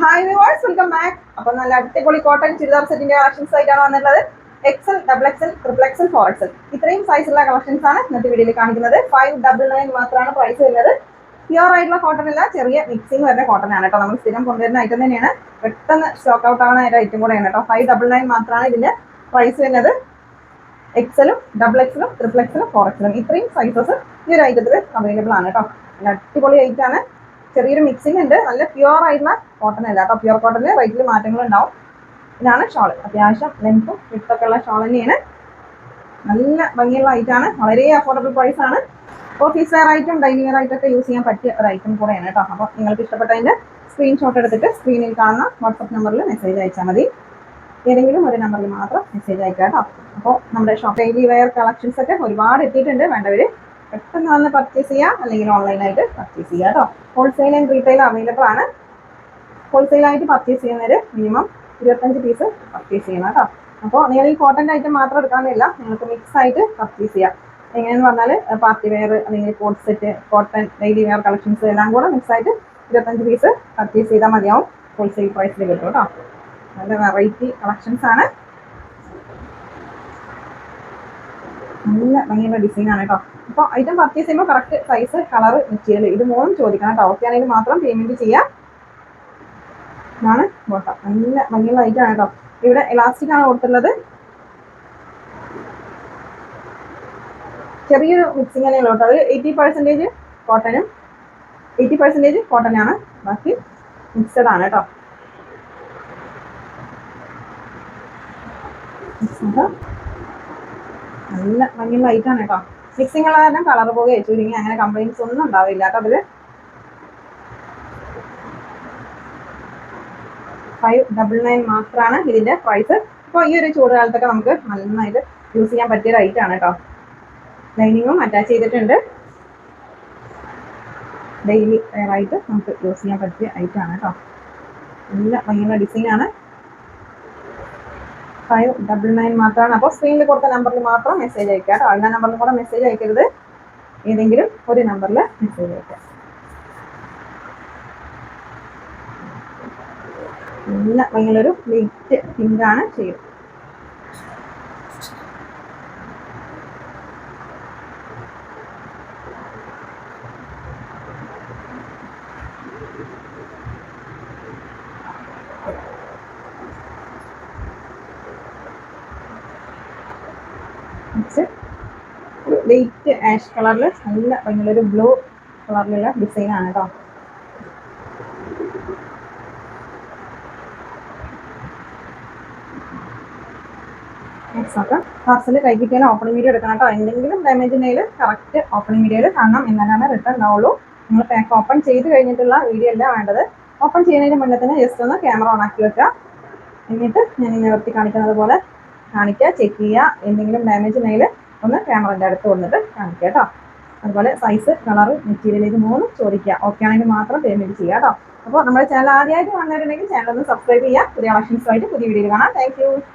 Hi viewers welcome back അപ്പൊ നല്ല അടിപൊളി കോട്ടൺ ചുരിദാർ സെറ്റിന്റെ കളക്ഷൻസ് ആയിട്ടാണ് വന്നിട്ടുള്ളത്. XL double XL triple XL four XL ഇത്രയും സൈസുള്ള കളക്ഷൻസ് ആണ് ഇന്നത്തെ വീഡിയോയിൽ കാണിക്കുന്നത്. ഫൈവ് ഡബിൾ നയൻ മാത്രമാണ് പ്രൈസ് വരുന്നത്. പ്യുവർ ആയിട്ടുള്ള കോട്ടൺ അല്ല ചെറിയ മിക്സിംഗ് വരുന്ന കോട്ടൺ ആണ് കേട്ടോ. നമ്മൾ സ്ഥിരം കൊണ്ടുവരുന്ന ഐറ്റം തന്നെയാണ്. പെട്ടെന്ന് സ്റ്റോക്ക് ഔട്ട് ആവുന്ന ഒരു ഐറ്റം കൂടെയാണ് കേട്ടോ. ഫൈവ് ഡബിൾ നയൻ മാത്രമാണ് ഇതിന്റെ പ്രൈസ് വരുന്നത്. എക്സലും ഡബിൾ എക്സലും ട്രിപ്പിൾ എക്സലും ഫോർ എക്സലും ഇത്രയും സൈസസ് ഈ ഒരു ഐറ്റത്തിൽ അവൈലബിൾ ആണ് കേട്ടോ. അടിപൊളി ഐറ്റം ആണ്. ചെറിയൊരു മിക്സിംഗ് ഉണ്ട്. നല്ല പ്യുവർ ആയിട്ടുള്ള കോട്ടൺ അല്ല കേട്ടോ. പ്യുവർ കോട്ടണിൽ റേറ്റിൽ മാറ്റങ്ങൾ ഉണ്ടാവും ഇതാണ് ഷോൾ അത്യാവശ്യം ലെങ്ത്തും വിട്ടൊക്കെ ഉള്ള ഷോൾ തന്നെയാണ്. നല്ല ഭംഗിയുള്ള ഐറ്റം ആണ്. വളരെ അഫോർഡബിൾ പ്രൈസ് ആണ്. ഓഫീസ് വെയർ ആയിട്ടും ഡൈനിങ് വെയർ ആയിട്ടൊക്കെ യൂസ് ചെയ്യാൻ പറ്റിയ ഒരു ഐറ്റം കൂടെയാണ് കേട്ടോ. അപ്പോൾ നിങ്ങൾക്ക് ഇഷ്ടപ്പെട്ടതിന്റെ സ്ക്രീൻഷോട്ട് എടുത്തിട്ട് സ്ക്രീനിൽ കാണുന്ന വാട്സപ്പ് നമ്പറിൽ മെസ്സേജ് അയച്ചാൽ മതി. ഏതെങ്കിലും ഒരു നമ്പറിൽ മാത്രം മെസ്സേജ് അയക്കാം കേട്ടോ. അപ്പോൾ നമ്മുടെ ഷോപ്പ് ഡെയിലി വെയർ കളക്ഷൻസ് ഒക്കെ ഒരുപാട് എത്തിയിട്ടുണ്ട്. വേണ്ടവർ പെട്ടെന്ന് വന്ന് പർച്ചേസ് ചെയ്യാം അല്ലെങ്കിൽ ഓൺലൈനായിട്ട് പർച്ചേസ് ചെയ്യാം കേട്ടോ ഹോൾസെയിൽ ആൻഡ് റീറ്റെയിൽ അവൈലബിൾ ആണ്. ഹോൾസെയിലായിട്ട് പർച്ചേസ് ചെയ്യുന്നവർ മിനിമം ഇരുപത്തഞ്ച് പീസ് പർച്ചേസ് ചെയ്യണം കേട്ടോ അപ്പോൾ നിങ്ങൾ ഈ കോട്ടന്റെ ഐറ്റം മാത്രം എടുക്കാമെന്നില്ല നിങ്ങൾക്ക് മിക്സ് ആയിട്ട് പർച്ചേസ് ചെയ്യാം. എങ്ങനെയെന്ന് പറഞ്ഞാൽ പാർട്ടി വെയർ അല്ലെങ്കിൽ coat set cotton daily wear collections എല്ലാം കൂടെ മിക്സ് ആയിട്ട് ഇരുപത്തഞ്ച് പീസ് പർച്ചേസ് ചെയ്താൽ മതിയാവും. ഹോൾസെയിൽ പ്രൈസിൽ കിട്ടും കേട്ടോ നല്ല വെറൈറ്റി കളക്ഷൻസ് ആണ്. നല്ല ഭംഗിയുള്ള ഡിസൈൻ ആണ് കേട്ടോ അപ്പോൾ ഐറ്റം പർച്ചേസ് ചെയ്യുമ്പോൾ കറക്റ്റ് സൈസ് കളർ മെറ്റീരിയൽ ഇത് മൂന്നും ചോദിക്കണം കേട്ടോ ഓക്കെ ആണെങ്കിൽ മാത്രം പേയ്മെന്റ് ചെയ്യാം. ഇതാണ് ബോട്ടം നല്ല ഭംഗിയുള്ള ഐറ്റം ആണ് കേട്ടോ ഇവിടെ എലാസ്റ്റിക് ആണ് കൊടുത്തുള്ളത് ചെറിയൊരു മിക്സിങ് തന്നെയാണ് കേട്ടോ ഒരു എയ്റ്റി പെർസെന്റേജ് കോട്ടനും എയ്റ്റി പെർസെന്റേജ് കോട്ടനാണ് ബാക്കി മിക്സഡ് ആണ് കേട്ടോ നല്ല ഭംഗിയുള്ള ലൈറ്റാണ് കേട്ടോ. മിക്സിംഗ് ഉള്ള കാരണം കളർ പോകെ ചുരുങ്ങി അങ്ങനെ കംപ്ലൈൻസ് ഒന്നും ഉണ്ടാവില്ല കേട്ടോ അതിൽ. ഫൈവ് ഡബിൾ നയൻ മാത്രമാണ് ഇതിന്റെ പ്രൈസ് ഇപ്പോൾ ഈ ഒരു ചൂട് കാലത്തൊക്കെ നമുക്ക് നന്നായിട്ട് യൂസ് ചെയ്യാൻ പറ്റിയ ആണ് കേട്ടോ. ലൈനിങ്ങും അറ്റാച്ച് ചെയ്തിട്ടുണ്ട്. ഡെയിലി ആയിട്ട് നമുക്ക് യൂസ് ചെയ്യാൻ പറ്റിയ ഐറ്റം ആണ് കേട്ടോ. നല്ല ഭയങ്കര ഡിസൈൻ ആണ്. ഫൈവ് ഡബിൾ നയൻ മാത്രമാണ്. അപ്പോൾ സ്ക്രീനിൽ കൊടുത്ത നമ്പറിൽ മാത്രം മെസ്സേജ് അയക്കുക കേട്ടോ. എല്ലാ നമ്പറിലും കൂടെ മെസ്സേജ് അയക്കരുത്. ഏതെങ്കിലും ഒരു നമ്പറിൽ മെസ്സേജ് അയക്കുക. നല്ല ഭയങ്കര ലൈറ്റ് തിങ്കാണ് ആണ് നെക്സ്റ്റ് ഒരു ലൈറ്റ് ആഷ് കളറിൽ നല്ല ഒരു ബ്ലൂ കളറിലുള്ള ഡിസൈനാണ് കേട്ടോ പാർസൽ കൈ കിട്ടിയാൽ ഓപ്പണിംഗ് വീഡിയോ എടുക്കണം കേട്ടോ എന്തെങ്കിലും ഡാമേജ് ഉണ്ടെങ്കിൽ കറക്റ്റ് ഓപ്പണിംഗ് വീഡിയോയിൽ കാണണം എന്നാലാണ് റിട്ടേൺ ഉണ്ടാവുള്ളൂ നിങ്ങൾ പാക്ക് ഓപ്പൺ ചെയ്ത് കഴിഞ്ഞിട്ടുള്ള വീഡിയോ അല്ല വേണ്ടത്. ഓപ്പൺ ചെയ്യുന്നതിന് മുന്നേ തന്നെ ജസ്റ്റ് ഒന്ന് ക്യാമറ ഓൺ ആക്കി വെക്കുക. എന്നിട്ട് ഞാൻ നിവർത്തി കാണിക്കുന്നത് പോലെ കാണിക്കുക ചെക്ക് ചെയ്യുക എന്തെങ്കിലും ഡാമേജ് ഉണ്ടെങ്കിൽ ഒന്ന് ക്യാമറന്റെ അടുത്ത് വന്നിട്ട് കാണിക്കുക കേട്ടോ. അതുപോലെ സൈസ് കളർ മെറ്റീരിയൽ ഇത് മൂന്നും ചോദിക്കുക ഓക്കെ ആണെങ്കിൽ മാത്രം പേയ്മെന്റ് ചെയ്യുക കേട്ടോ. അപ്പോൾ നമ്മുടെ ചാനൽ ആദ്യമായിട്ട് വന്നിട്ടുണ്ടെങ്കിൽ ചാനൽ ഒന്ന് സബ്സ്ക്രൈബ് ചെയ്യുക. പുതിയ കളക്ഷൻസുമായിട്ട് പുതിയ വീഡിയോ കാണാം. താങ്ക്